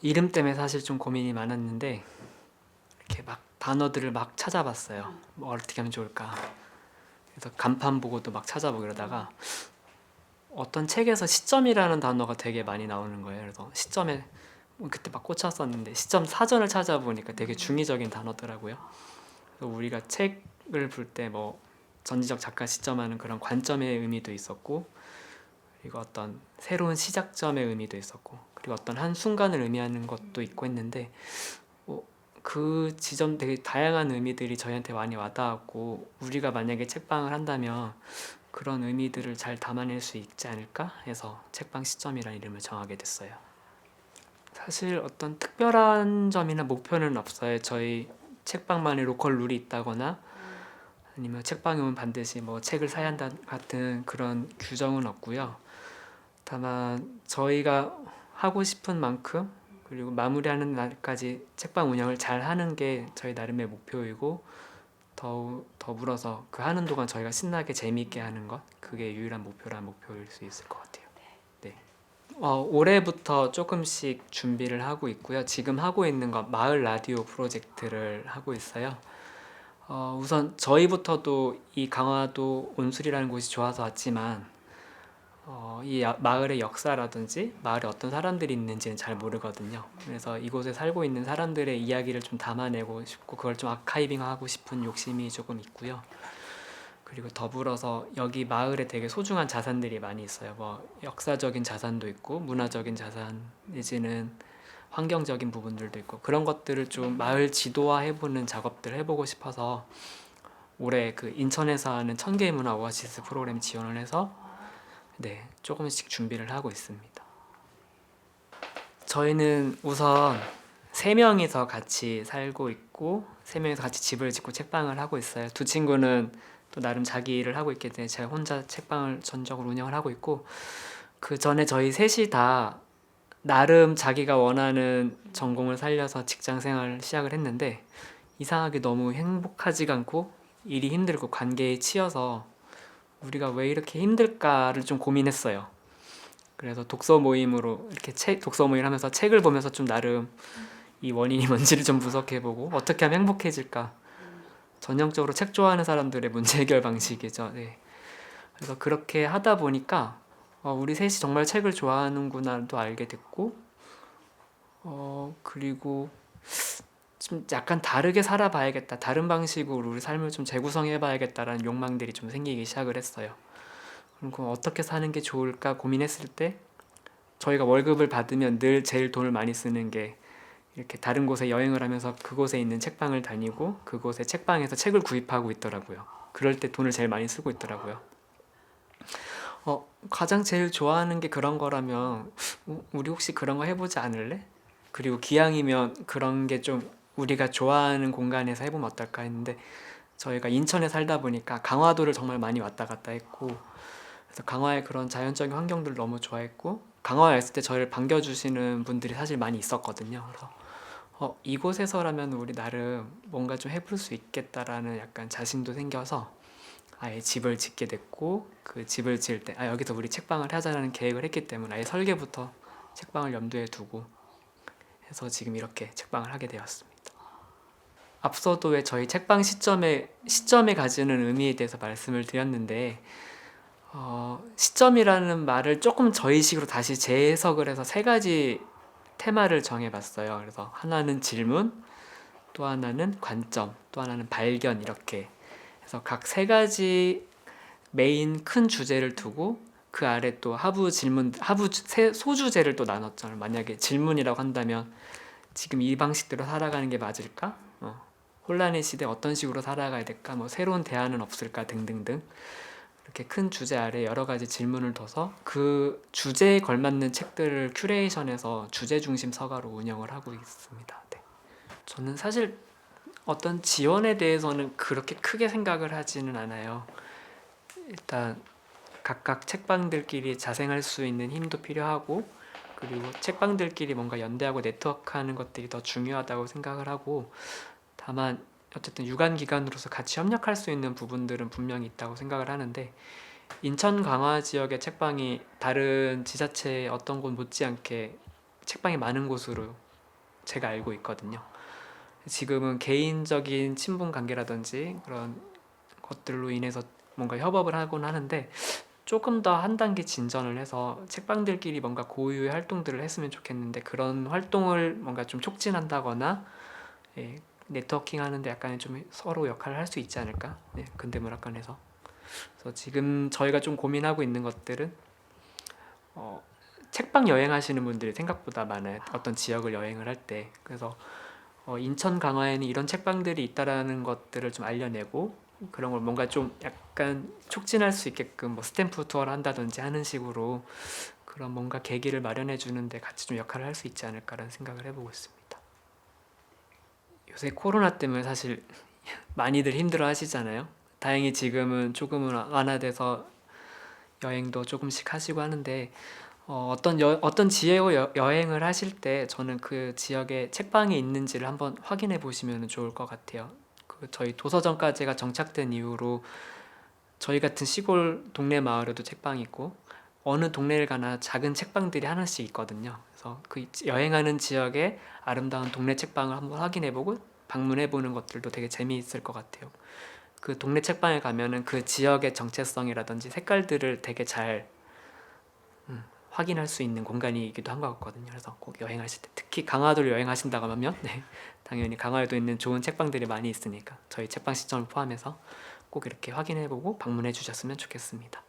이름 때문에 사실 좀 고민이 많았는데 이렇게 막 단어들을 막 찾아봤어요. 뭐 어떻게 하면 좋을까. 그래서 간판 보고도 막 찾아보고 이러다가 어떤 책에서 시점이라는 단어가 되게 많이 나오는 거예요. 그래서 시점에 뭐 그때 막 꽂혔었는데 시점 사전을 찾아보니까 되게 중의적인 단어더라고요. 그래서 우리가 책을 볼 때 뭐 전지적 작가 시점하는 그런 관점의 의미도 있었고 그리고 어떤 새로운 시작점의 의미도 있었고 그리고 어떤 한 순간을 의미하는 것도 있고 했는데 어, 그 지점 되게 다양한 의미들이 저희한테 많이 와닿았고 우리가 만약에 책방을 한다면 그런 의미들을 잘 담아낼 수 있지 않을까 해서 책방 시점이라는 이름을 정하게 됐어요. 사실 어떤 특별한 점이나 목표는 없어요. 저희 책방만의 로컬 룰이 있다거나 아니면 책방에 오면 반드시 뭐 책을 사야 한다 같은 그런 규정은 없고요. 다만 저희가 하고 싶은 만큼 그리고 마무리하는 날까지 책방 운영을 잘 하는 게 저희 나름의 목표이고 더 더불어서 그 하는 동안 저희가 신나게 재미있게 하는 것 그게 유일한 목표란 목표일 수 있을 것 같아요. 네. 어, 올해부터 조금씩 준비를 하고 있고요. 지금 하고 있는 건 마을 라디오 프로젝트를 하고 있어요. 어, 우선 저희부터도 이 강화도 온술이라는 곳이 좋아서 왔지만 어, 이 야- 마을의 역사라든지 마을에 어떤 사람들이 있는지는 잘 모르거든요. 그래서 이곳에 살고 있는 사람들의 이야기를 좀 담아내고 싶고 그걸 좀 아카이빙하고 싶은 욕심이 조금 있고요. 그리고 더불어서 여기 마을에 되게 소중한 자산들이 많이 있어요. 뭐 역사적인 자산도 있고 문화적인 자산 내지는 환경적인 부분들도 있고 그런 것들을 좀 마을 지도화 해보는 작업들 해보고 싶어서 올해 그 인천에서 하는 천개의 문화 오아시스 프로그램 지원을 해서 네 조금씩 준비를 하고 있습니다. 저희는 우선 세 명이서 같이 살고 있고 세 명이서 같이 집을 짓고 책방을 하고 있어요. 두 친구는 또 나름 자기 일을 하고 있기 때문에 제가 혼자 책방을 전적으로 운영을 하고 있고 그 전에 저희 셋이 다 나름 자기가 원하는 전공을 살려서 직장 생활을 시작을 했는데 이상하게 너무 행복하지가 않고 일이 힘들고 관계에 치여서 우리가 왜 이렇게 힘들까를 좀 고민했어요. 그래서 독서 모임으로 이렇게 책 독서 모임을 하면서 책을 보면서 좀 나름 이 원인이 뭔지를 좀 분석해보고 어떻게 하면 행복해질까. 전형적으로 책 좋아하는 사람들의 문제 해결 방식이죠. 네. 그래서 그렇게 하다 보니까 어, 우리 셋이 정말 책을 좋아하는구나도 알게 됐고, 어, 그리고 좀 약간 다르게 살아봐야겠다. 다른 방식으로 우리 삶을 좀 재구성해봐야겠다라는 욕망들이 좀 생기기 시작을 했어요. 그리고 어떻게 사는 게 좋을까 고민했을 때 저희가 월급을 받으면 늘 제일 돈을 많이 쓰는 게 이렇게 다른 곳에 여행을 하면서 그곳에 있는 책방을 다니고 그곳의 책방에서 책을 구입하고 있더라고요. 그럴 때 돈을 제일 많이 쓰고 있더라고요. 어, 가장 제일 좋아하는 게 그런 거라면 우- 우리 혹시 그런 거 해보지 않을래? 그리고 기왕이면 그런 게 좀 우리가 좋아하는 공간에서 해보면 어떨까 했는데 저희가 인천에 살다 보니까 강화도를 정말 많이 왔다 갔다 했고 그래서 강화의 그런 자연적인 환경들 너무 좋아했고 강화에 왔을 때 저를 반겨주시는 분들이 사실 많이 있었거든요. 그래서 어, 이곳에서라면 우리 나름 뭔가 좀 해볼 수 있겠다라는 약간 자신도 생겨서 아예 집을 짓게 됐고 그 집을 지을 때 아 여기서 우리 책방을 하자라는 계획을 했기 때문에 아예 설계부터 책방을 염두에 두고 해서 지금 이렇게 책방을 하게 되었습니다. 앞서도 왜 저희 책방 시점에 시점에 가지는 의미에 대해서 말씀을 드렸는데 어, 시점이라는 말을 조금 저희식으로 다시 재해석을 해서 세 가지 테마를 정해봤어요. 그래서 하나는 질문, 또 하나는 관점, 또 하나는 발견 이렇게 그래서 각 세 가지 메인 큰 주제를 두고 그 아래 또 하부 질문 하부 소주제를 또 나눴잖아요. 만약에 질문이라고 한다면 지금 이 방식대로 살아가는 게 맞을까? 어. 혼란의 시대 어떤 식으로 살아가야 될까? 뭐 새로운 대안은 없을까? 등등등 이렇게 큰 주제 아래 여러 가지 질문을 둬서 그 주제에 걸맞는 책들을 큐레이션해서 주제 중심 서가로 운영을 하고 있습니다. 네. 저는 사실 어떤 지원에 대해서는 그렇게 크게 생각을 하지는 않아요. 일단 각각 책방들끼리 자생할 수 있는 힘도 필요하고 그리고 책방들끼리 뭔가 연대하고 네트워크하는 것들이 더 중요하다고 생각을 하고 다만 어쨌든 유관 기관으로서 같이 협력할 수 있는 부분들은 분명히 있다고 생각을 하는데 인천 강화 지역의 책방이 다른 지자체의 어떤 곳 못지않게 책방이 많은 곳으로 제가 알고 있거든요. 지금은 개인적인 친분 관계라든지 그런 것들로 인해서 뭔가 협업을 하곤 하는데 조금 더 한 단계 진전을 해서 책방들끼리 뭔가 고유의 활동들을 했으면 좋겠는데 그런 활동을 뭔가 좀 촉진한다거나 예, 네트워킹 하는데 약간 좀 서로 역할을 할 수 있지 않을까? 네, 근대문학관에서. 그래서 지금 저희가 좀 고민하고 있는 것들은 어, 책방 여행하시는 분들이 생각보다 많아요. 어떤 지역을 여행을 할 때. 그래서 어, 인천 강화에는 이런 책방들이 있다라는 것들을 좀 알려내고 그런 걸 뭔가 좀 약간 촉진할 수 있게끔 뭐 스탬프 투어를 한다든지 하는 식으로 그런 뭔가 계기를 마련해 주는데 같이 좀 역할을 할 수 있지 않을까라는 생각을 해보고 있습니다. 요새 코로나 때문에 사실 많이들 힘들어 하시잖아요. 다행히 지금은 조금은 완화돼서 여행도 조금씩 하시고 하는데 어, 어떤 여, 어떤 지역 여, 여행을 하실 때 저는 그 지역에 책방이 있는지를 한번 확인해 보시면 좋을 것 같아요. 그 저희 도서점까지가 정착된 이후로 저희 같은 시골 동네 마을에도 책방이 있고 어느 동네를 가나 작은 책방들이 하나씩 있거든요. 그래서 그 여행하는 지역의 아름다운 동네 책방을 한번 확인해 보고 방문해 보는 것들도 되게 재미있을 것 같아요. 그 동네 책방에 가면은 그 지역의 정체성이라든지 색깔들을 되게 잘 음, 확인할 수 있는 공간이기도 한 것 같거든요. 그래서 꼭 여행하실 때 특히 강화도를 여행하신다고 하면 네, 당연히 강화에도 있는 좋은 책방들이 많이 있으니까 저희 책방 시점을 포함해서 꼭 이렇게 확인해보고 방문해 주셨으면 좋겠습니다.